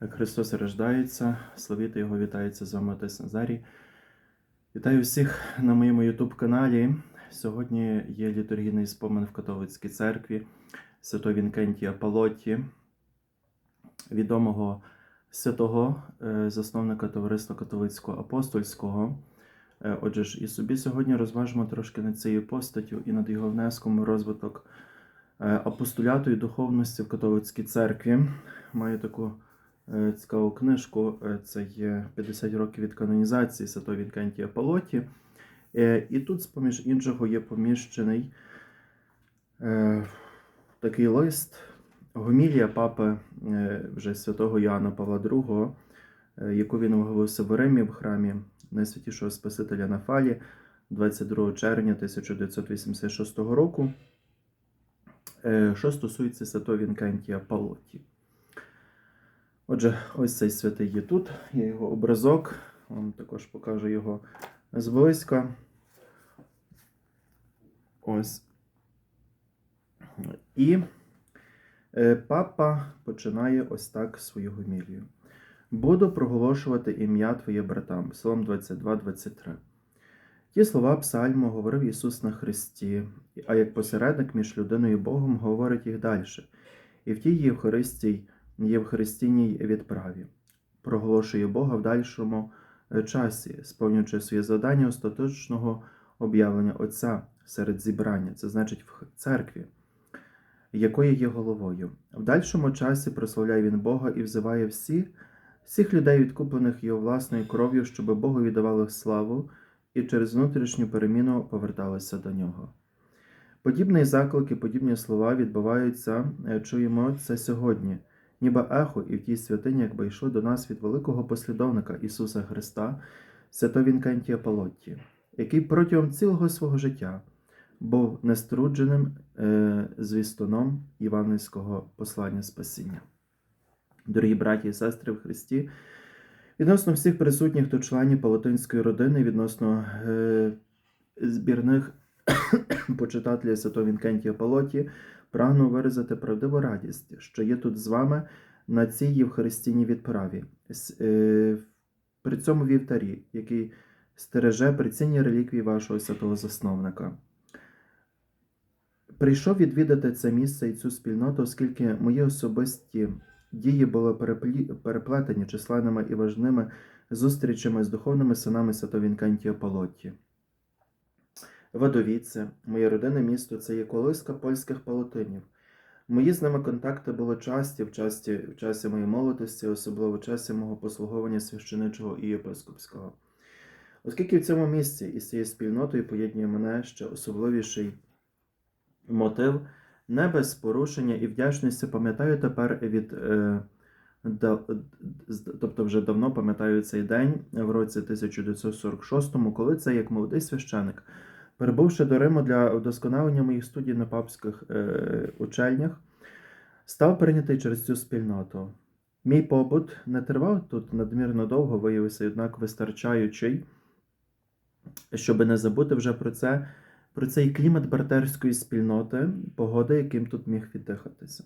Христос рождається, славіти Його вітається з вами Отець Назарій. Вітаю всіх на моєму YouTube-каналі. Сьогодні є літургійний спомин в католицькій церкві святого Вінкентія Палотті, відомого святого е, засновника товариства католицького апостольського. Е, Отже ж, і собі сьогодні розважимо трошки над цією постаттю і над його внеском у розвиток е, апостоляту і духовності в католицькій церкві. Маю таку цікаву книжку. е, Це є 50 років від канонізації Святого Вінкентія Палоті. Е, І тут, з-поміж іншого, є поміщений е, такий лист, гомілія папи е, вже святого Іоанна Павла II, е, яку він оголосив в Римі в храмі Найсвятішого Спасителя на Фалі 22 червня 1986 року, е, що стосується святого Вінкентія Палоті. Отже, ось цей святий є тут, є його образок. Вам також покажу його зблизька. Ось. І е, папа починає ось так свою гомілію. Буду проголошувати ім'я Твоє братам. Псалом 22, 23. Ті слова псальму говорив Ісус на Христі, а як посередник між людиною і Богом говорить їх далі. І в тій Євхаристій, Євхаристійній відправі. Проголошує Бога в дальшому е, часі, сповнюючи своє завдання остаточного об'явлення Отця серед зібрання, це значить в церкві, якої є головою. В дальшому часі прославляє він Бога і взиває всі, всіх людей, відкуплених його власною кров'ю, щоб Богу віддавали славу і через внутрішню переміну поверталися до нього. Подібні заклики, подібні слова відбуваються, е, чуємо це сьогодні, ніби ехо і в тій святині, якби йшло до нас від великого послідовника Ісуса Христа, святого Вінкентія Палотті, який протягом цілого свого життя був неструдженим е, звістоном Івангельського послання Спасіння. Дорогі браті і сестри в Христі, відносно всіх присутніх тут членів палатинської родини, відносно е, збірних почитателів Святого Вінкентія Палоті, прагну виразити правдиву радість, що є тут з вами на цій Євхаристійній відправі, е, при цьому вівтарі, який стереже при цінній реліквії вашого святого засновника. Прийшов відвідати це місце і цю спільноту, оскільки мої особисті дії були переплетені численними і важними зустрічами з духовними синами Святого Вінкентія Палотті. Водовіце, моє родинне місто це є колиска польських палатинів. Мої з ними контакти були часті в, часті в часі моєї молодості, особливо в часі мого послуговування священичого і єпископського. Оскільки в цьому місці і з цією спільнотою поєднує мене ще особливіший мотив не без порушення і вдячності пам'ятаю тепер від. Е, тобто вже давно пам'ятаю цей день в році 1946, коли це як молодий священик, перебувши до Риму для вдосконалення моїх студій на папських е, учельнях, став прийнятий через цю спільноту. Мій побут не тривав тут надмірно довго, виявився, однак вистачаючий, щоб не забути вже про це, про цей клімат братерської спільноти, погоди, яким тут міг віддихатися.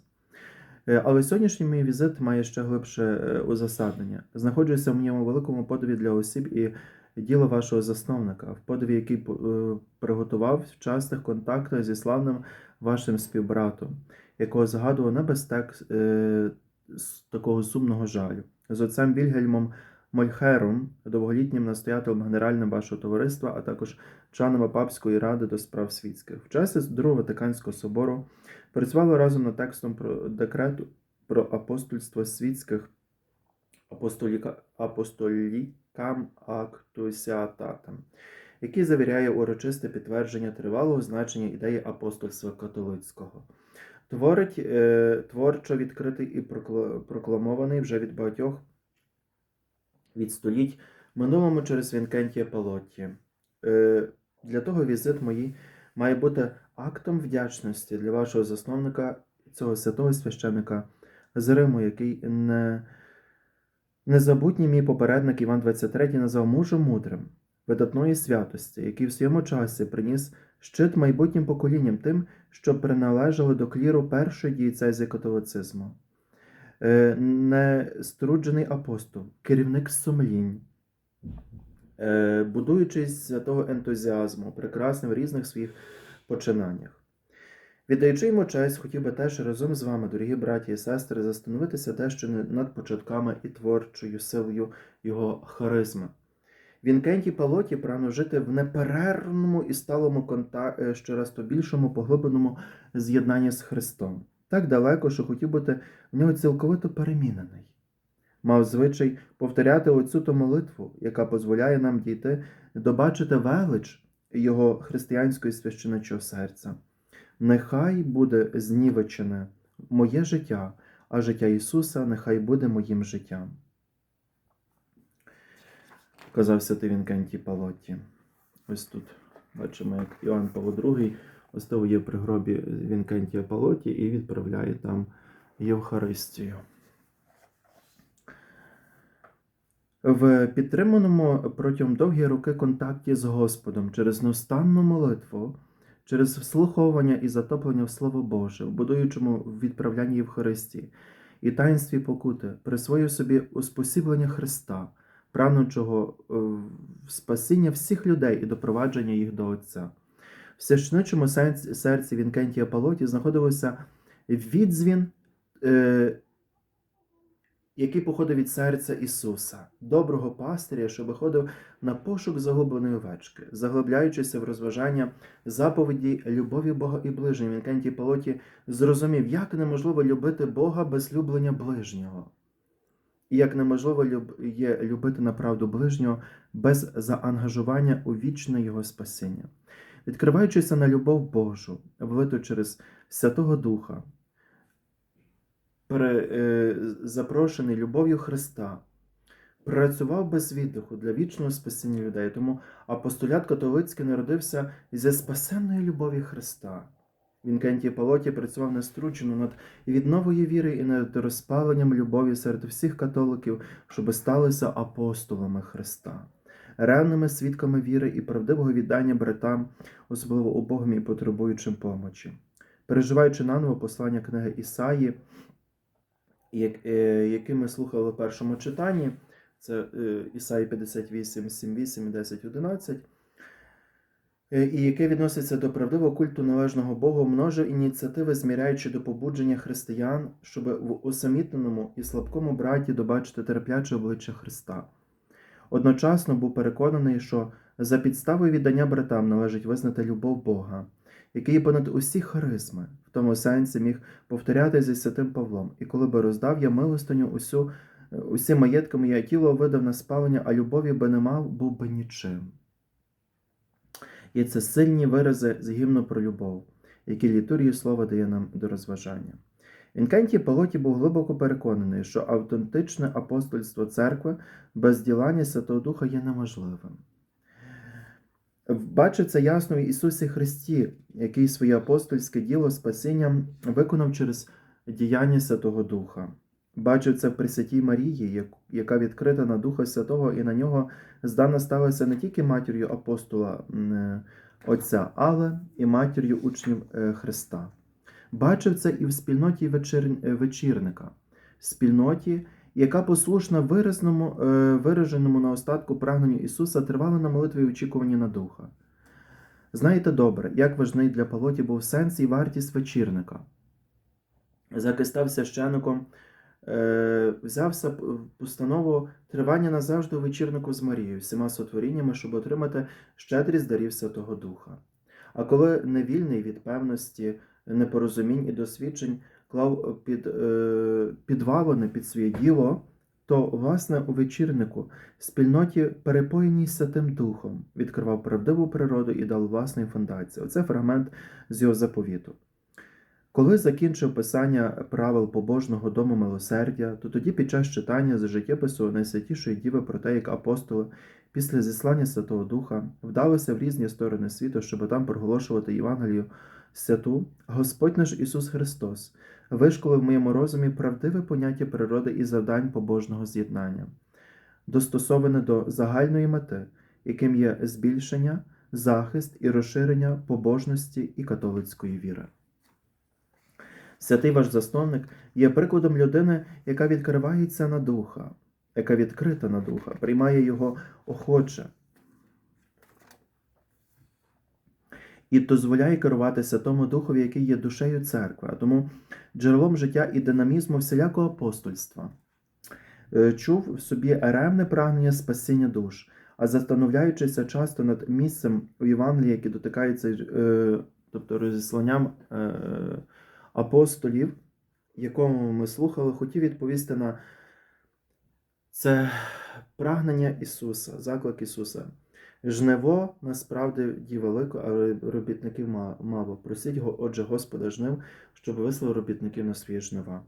Е, Але сьогоднішній мій візит має ще глибше е, узасаднення. Знаходжуся в ньому великому подиві для осіб і діло вашого засновника, в подиві, який е, приготував в частих контактах зі славним вашим співбратом, якого згадував не без тек, е, такого сумного жалю, з отцем Вільгельмом Мольхером, довголітнім настоятелем генеральним вашого товариства, а також членом Папської ради до справ світських. В часі Другого Ватиканського собору працювали разом над текстом про декрету про апостольство світських апостоліка, апостолікам актусіататам, який завіряє урочисте підтвердження тривалого значення ідеї апостольства католицького. Творить е, творчо відкритий і прокламований вже від багатьох від століть минулому через Вінкентія Палотті. Е, для того візит мої має бути актом вдячності для вашого засновника, цього святого священика з Риму, який не, незабутній мій попередник Іван 23 назвав мужем мудрим, видатної святості, який в своєму часі приніс щит майбутнім поколінням тим, що приналежали до кліру першої дієцезії католицизму. е, неструджений апостол, керівник сумлінь, е, будуючись святого ентузіазму, прекрасним в різних своїх починаннях. Віддаючи йому честь, хотів би теж разом з вами, дорогі браті і сестри, застановитися дещо над початками і творчою силою його харизми. Вінкенті Палоті прагнув жити в неперервному і сталому контакті, щораз то більшому поглибленому з'єднанні з Христом. Так далеко, що хотів бути в нього цілковито перемінений. Мав звичай повторяти оцю ту молитву, яка дозволяє нам дійти, добачити велич його християнської священичого серця. Нехай буде знівечене моє життя, а життя Ісуса нехай буде моїм життям. Казав святий Вінкентій Палоті. Ось тут бачимо, як Іоанн Павло II оставує при гробі Вінкентія Палоті і відправляє там Євхаристію. В підтриманому протягом довгої роки контакті з Господом через неустанну молитву, через вслуховування і затоплення в Слово Боже, в будуючому відправлянні Євхаристії і таїнстві покути, присвоїв собі успосіблення Христа, прагнучого е, спасіння всіх людей і допровадження їх до Отця. В священичому серці Вінкентія Палоті знаходився відзвін, е, який походив від серця Ісуса, доброго пастиря, що виходив на пошук загубленої овечки, заглибляючися в розважання заповіді любові Бога і ближнього. Вінкентій Палоті зрозумів, як неможливо любити Бога без люблення ближнього. І як неможливо є любити направду ближнього без заангажування у вічне Його спасіння. Відкриваючися на любов Божу, влиту через Святого Духа, запрошений любов'ю Христа, працював без віддиху для вічного спасіння людей. Тому апостолят католицький народився зі спасенної любові Христа. Вінкентій Палоті працював нестручено над відновою віри і над розпаленням любові серед всіх католиків, щоб сталися апостолами Христа, ревними свідками віри і правдивого віддання братам, особливо убогим і потребуючим помочі. Переживаючи наново послання книги Ісаї, е, яке ми слухали в першому читанні, це Ісаї 58, 7, 8 і 10, 11, е, і яке відноситься до правдивого культу належного Богу, множив ініціативи, зміряючи до побудження християн, щоб в усамітненому і слабкому браті добачити терпляче обличчя Христа. Одночасно був переконаний, що за підставою віддання братам належить визнати любов Бога, який понад усі харизми, в тому сенсі міг повторяти зі святим Павлом, і коли би роздав я милостиню усю, усі маєтки моє тіло видав на спалення, а любові би не мав, був би нічим. І це сильні вирази з гімну про любов, які літургії слова дає нам до розважання. Інкентій Палоті був глибоко переконаний, що автентичне апостольство церкви без ділання Святого Духа є неможливим. Бачив це ясно в Ісусі Христі, який своє апостольське діло спасінням виконав через діяння Святого Духа. Бачив це в Пресвятій Марії, яка відкрита на Духа Святого, і на нього здана сталася не тільки матір'ю апостола е, Отця, але і матір'ю учнів е, Христа. Бачив це і в спільноті е, вечірника, спільноті, яка послушна виразному, е, вираженому на остатку прагненню Ісуса тривала на молитві і очікуванні на Духа. Знаєте добре, як важний для Палоті був сенс і вартість вечірника. Заки став священником, е, взявся постанову тривання назавжди у вечірнику з Марією, всіма сотворіннями, щоб отримати щедрість дарів Святого Духа. А коли невільний від певності, непорозумінь і досвідчень клав під, е, підвалини під своє діло, то, власне, у вечірнику, спільноті, перепоєній Святим Духом, відкривав правдиву природу і дав власної фундації. Оце фрагмент з його заповіту. Коли закінчив писання правил побожного дому милосердя, то тоді під час читання з життєпису Найсвятішої Діви про те, як апостоли після зіслання Святого Духа вдалися в різні сторони світу, щоб там проголошувати Євангелію святу, Господь наш Ісус Христос вишколив в моєму розумі правдиве поняття природи і завдань побожного з'єднання, достосоване до загальної мети, яким є збільшення, захист і розширення побожності і католицької віри. Святий ваш засновник є прикладом людини, яка відкривається на духа, яка відкрита на духа, приймає його охоче і дозволяє керуватися тому духові, який є душею церкви, а тому джерелом життя і динамізму всілякого апостольства. Е, Чув в собі ревне прагнення спасіння душ, а застановляючися часто над місцем у Євангелії, яке дотикається, е, тобто розісланням е, апостолів, якому ми слухали, хотів відповісти на це прагнення Ісуса, заклик Ісуса. Жниво насправді ді велико, а робітників мало. Просіть отже, Господа жнив, щоб вислав робітників на свої жнива.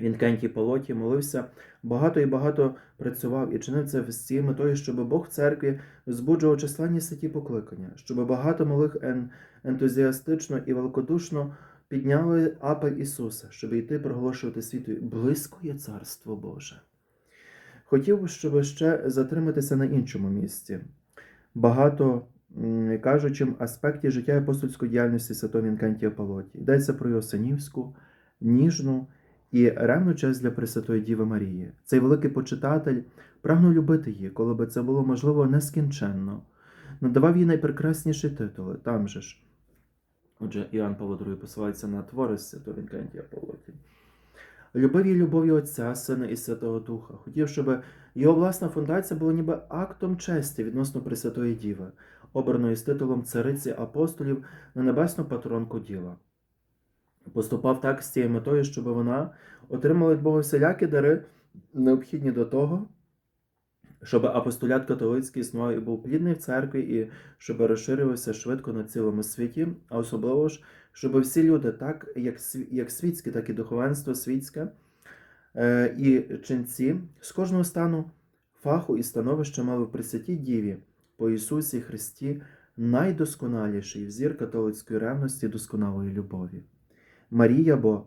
Він кенті полоті молився, багато і багато працював і чинив це з цією метою, щоб Бог в церкві збуджував численні святі покликання, щоб багато малих ен, ентузіастично і великодушно підняли апель Ісуса, щоб йти проголошувати світу близько є Царство Боже. Хотів щоб ще затриматися на іншому місці. Багато кажучим аспекті життя апостольської діяльності святого Вінкентія Палоті. Йдеться про його синівську, ніжну і ревну честь для Пресвятої Діви Марії. Цей великий почитатель прагнув любити її, коли би це було можливо нескінченно. Надавав їй найпрекрасніші титули, там же ж. Отже, Іоанн Павло II посилається на твори святого Вінкентія Палоті. Любив її любов'ю Отця, Сина і Святого Духа. Хотів, щоб його власна фундація була ніби актом честі відносно Пресвятої Діви, обраної з титулом цариці апостолів на небесну патронку діла. Поступав так з цією метою, щоб вона отримала від Бога всілякі дари, необхідні до того, щоб апостолят католицький існував і був плідний в церкві, і щоб розширювався швидко на цілому світі, а особливо ж, щоб всі люди, так як, сві- як світське, так і духовенство світське, е, і ченці з кожного стану фаху і становища мали в Пресвятій Діві по Ісусі Христі найдосконаліший взір католицької ревності досконалої любові. Марія, бо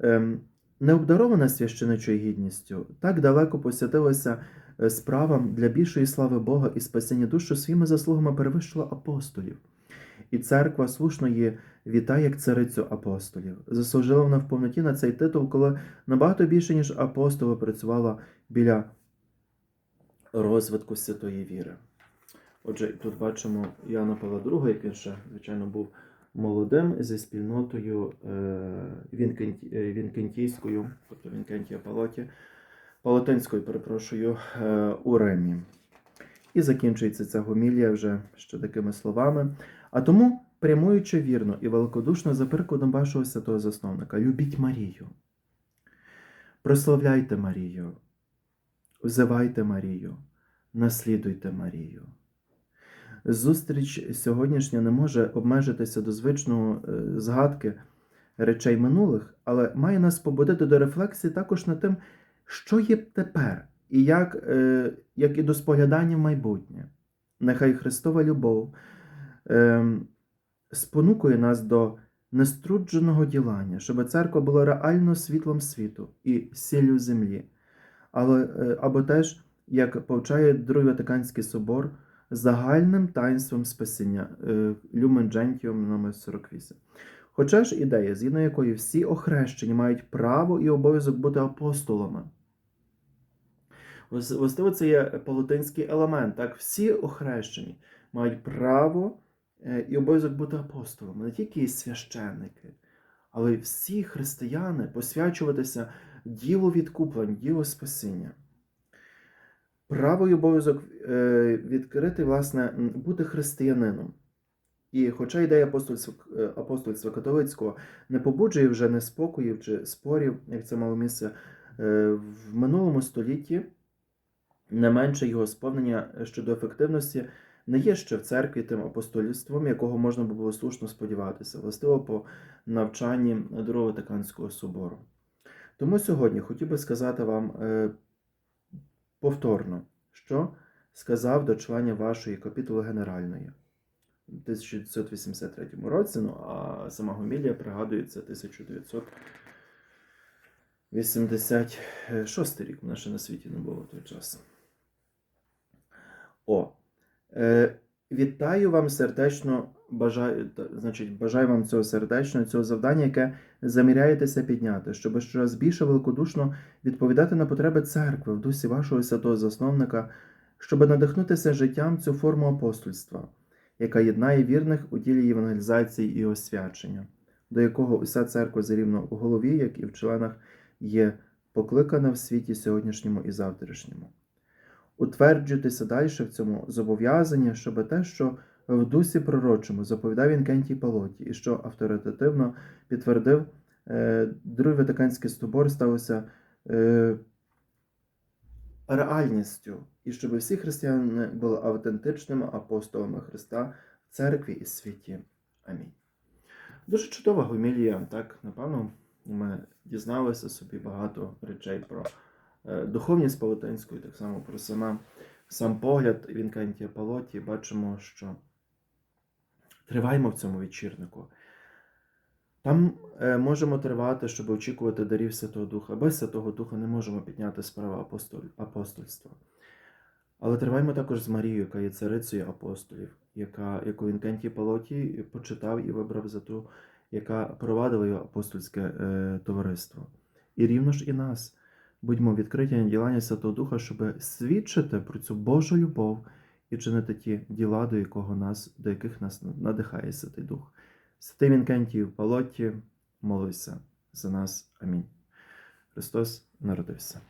ем, не обдарована священичою гідністю, так далеко посвятилася е, справам для більшої слави Бога і спасіння душ, своїми заслугами перевищила апостолів. І церква слушно її вітає як царицю апостолів. Заслужила вона в повноті на цей титул, коли набагато більше, ніж апостоли, працювала біля розвитку святої віри. Отже, тут бачимо Яна Павла II, який ще, звичайно, був молодим зі спільнотою е, е, Вінкентійською, тобто Вінкентія Палоті, Палатинською, перепрошую, е, у Римі. І закінчується ця гомілія вже ще такими словами. А тому, прямуючи вірно і великодушно за прикладом вашого святого засновника, любіть Марію. Прославляйте Марію, взивайте Марію, наслідуйте Марію. Зустріч сьогоднішня не може обмежитися до звичного е, згадки речей минулих, але має нас побудити до рефлексії також над тим, що є тепер, і як, е, як і до споглядання в майбутнє. Нехай Христова любов е, спонукує нас до неструдженого ділання, щоб церква була реально світлом світу і сіллю землі. Але, е, або теж, як повчає Другий Ватиканський собор, загальним таїнством спасіння е, Lumen Gentium номер 48. Хоча ж ідея, згідно якої всі охрещені мають право і обов'язок бути апостолами. Властиво, це є палатинський елемент. Так? Всі охрещені мають право е, і обов'язок бути апостолами, не тільки священники, але й всі християни посвячуватися ділу відкуплень, ділу спасіння. Право і обов'язок е, відкрити, власне, бути християнином. І хоча ідея апостольства, е, апостольства католицького не побуджує вже неспокоїв чи спорів, як це мало місце е, в минулому столітті, не менше його сповнення щодо ефективності не є ще в церкві тим апостольством, якого можна було слушно сподіватися, властиво по навчанні Другого Ватиканського собору. Тому сьогодні хотів би сказати вам повторно, що? Сказав до членів вашої капітули генеральної. У 1983 році, ну а сама гомілія пригадується 1986 рік, вона ще на світі не було в той час. О, е, вітаю вам сердечно бажаю, значить, бажаю вам цього сердечно, цього завдання, яке заміряєтеся підняти, щоб щораз більше великодушно відповідати на потреби церкви в дусі вашого святого засновника, щоб надихнутися життям цю форму апостольства, яка єднає вірних у ділі євангелізації і освячення, до якого уся церква зарівно у голові, як і в членах, є покликана в світі сьогоднішньому і завтрашньому. Утверджуйтеся далі в цьому зобов'язанні, щоб те, що в дусі пророчому заповідав Інкентій Палоті, і що авторитетивно підтвердив е, Другий Ватиканський собор, сталося е, реальністю, і щоб всі християни були автентичними апостолами Христа в церкві і світі. Амінь. Дуже чудова гомілія, так, напевно, ми дізналися собі багато речей про е, духовність Палатинської, так само про сама, сам погляд Вінкантія Палоті. Бачимо, що триваємо в цьому вечірнику. Там е, можемо тривати, щоб очікувати дарів Святого Духа. Без Святого Духа не можемо підняти апостоль, апостольства. Але триваємо також з Марією, яка є царицею апостолів, яка, яку Інкентій Палоті почитав і вибрав за ту, яка провадила його апостольське е, товариство. І рівно ж і нас. Будьмо відкриті на ділання Святого Духа, щоб свідчити про цю Божу любов і чинити ті діла, до, якого нас, до яких нас надихає Святий Дух. Святий Вінкентій в Палоті, молися за нас. Амінь. Христос народився.